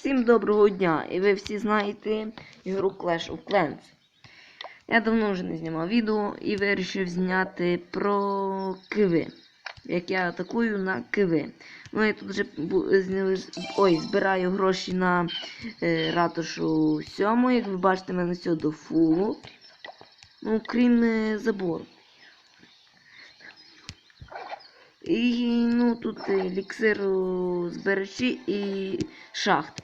Всім доброго дня! І ви всі знаєте ігру Clash of Clans. Я давно вже не знімав відео і вирішив зняти про киви. Як я атакую на киви. Ну я тут вже ой, збираю гроші на е, ратушу 7. Як ви бачите, мене все до фулу. Ну, крім е, забору. І ну тут е, еліксиру збережі і шахти.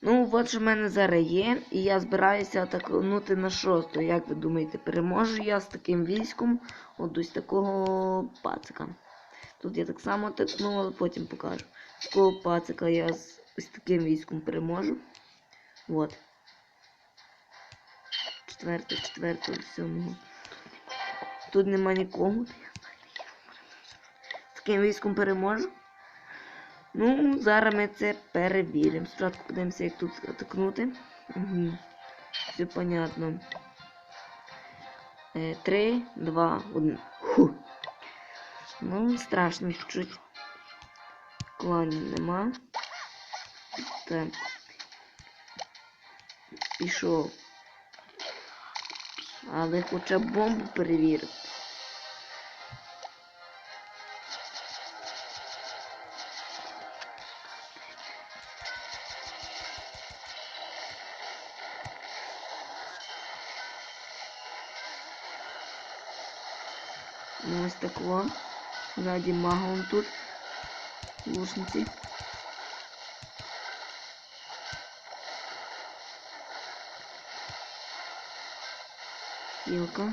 Ну, от що в мене зараз є, і я збираюся атакнути на шосту. Як ви думаєте, переможу я з таким військом от ось такого пацика. Тут я так само атакну, але потім покажу. Такого пацика я з ось таким військом переможу. От. Четверте, четверте, сьомого. Тут нема нікого. З таким військом переможу. Ну, зараз ми це перевіримо. Спочатку подивимося, як тут атакнути. Угу. Все понятно. Е, Три, два, один. Фу. Ну, страшно чуть-чуть. Нема. Так. Пішов. Але хоча б бомбу перевірити. Ну, ось тако. Ззаді мага он тут. Лушниці. Хілка.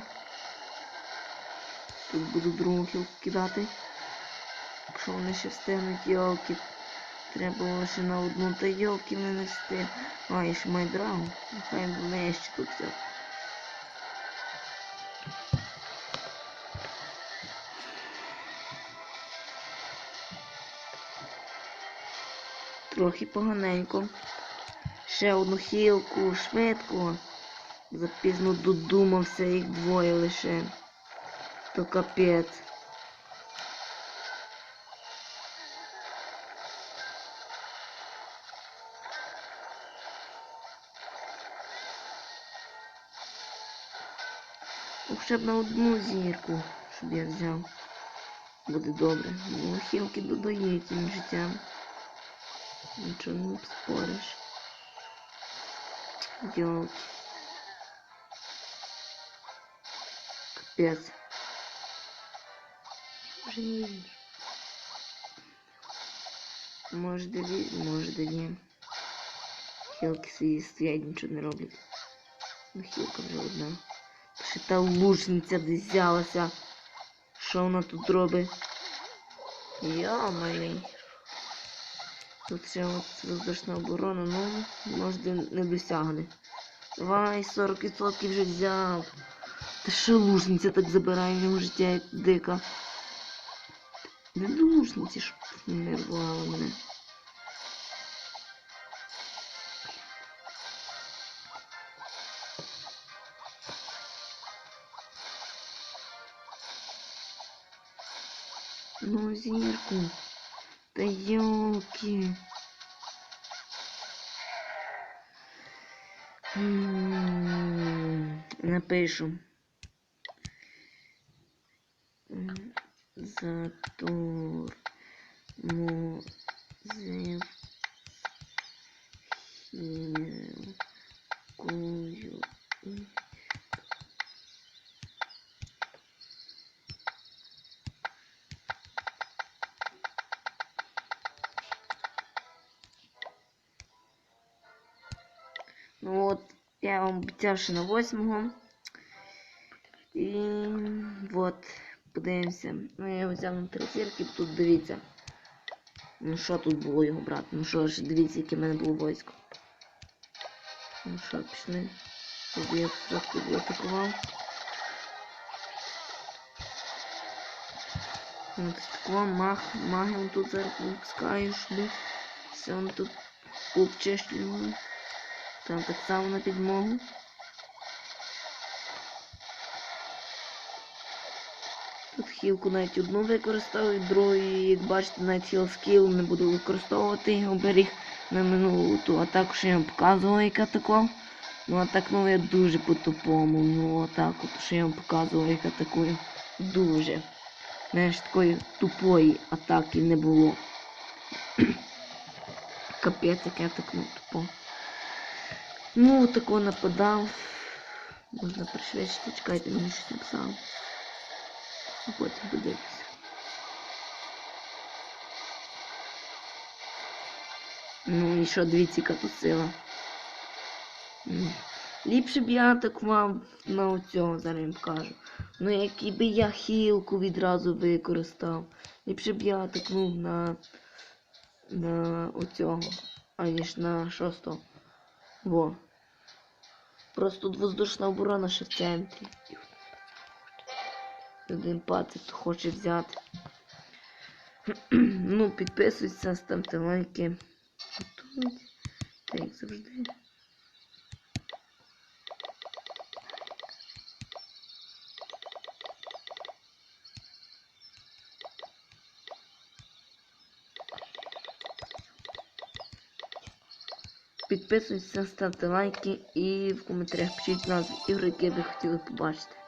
Тут буду другу хілку кидати. Якщо вони ще встигнуть йолки. Треба лише на одну та йолки вони не встиг. А, і ще май драгу. Нехай вони ще тут все. Трохи поганенько. Ще одну хілку, швидко. Запізно додумався їх двоє лише. То капець. Хоча б на одну зірку, щоб я взяв. Буде добре. Ну, хілки додають їм життям. Нічого не спориш. Йолки. Капець. Вже не вірю. Може дві, може дві. Хілки собі стоять, нічого не роблять. Ну хілка вже одна. Ще та лучниця взялася. Що вона тут робить? Йо-моє. Тут ще от воздушна оборона, ну, може не досягне. Давай, 40% вже взяв. Та що лужниця так забирає в нього життя як дика. Не лужниці, щоб не рвала мене. Ну, зірку. Та ёлки. М, Напишу. Затор. Мозив. Хілкую. Ну от, я вам обіцяв, на восьмого. І от, подивимося. Ну, я його взяв на три зірки, тут дивіться. Ну що тут було його брати? Ну що ж, дивіться, яке в мене було військо. Ну що, пішли. Тут я спочатку атакував. От такого маг, маги он тут випускаю, щоб все он тут обчищуємо. Там так само на підмогу. Тут хілку навіть одну використовую, другої, як бачите, навіть хіл скіл не буду використовувати оберіг на минулу ту. А також я вам показував, як атакував. Ну атакнув я дуже по-тупому. Ну отак от, що я вам показував, як атакую. Дуже. Знаєш, такої тупої атаки не було. Капець, як я атакнув тупо. Ну, тако нападав. Можна пришвидшити, чекайте, мені щось написав. А потім подивлюся. Ну і що, дивіться, тут сила. Ліпше б я атакував на оцього, зараз їм покажу. Ну який би я хілку відразу використав. Ліпше б я атакнув на на оцього, аніж на шостого. Во. Просто тут воздушна оборона ще в центрі. Один пацик хоче взяти. ну, підписуйтесь, ставте лайки. Так, Та завжди. Підписуйтесь, ставте лайки і в коментарях пишіть назву ігри, які ви хотіли побачити.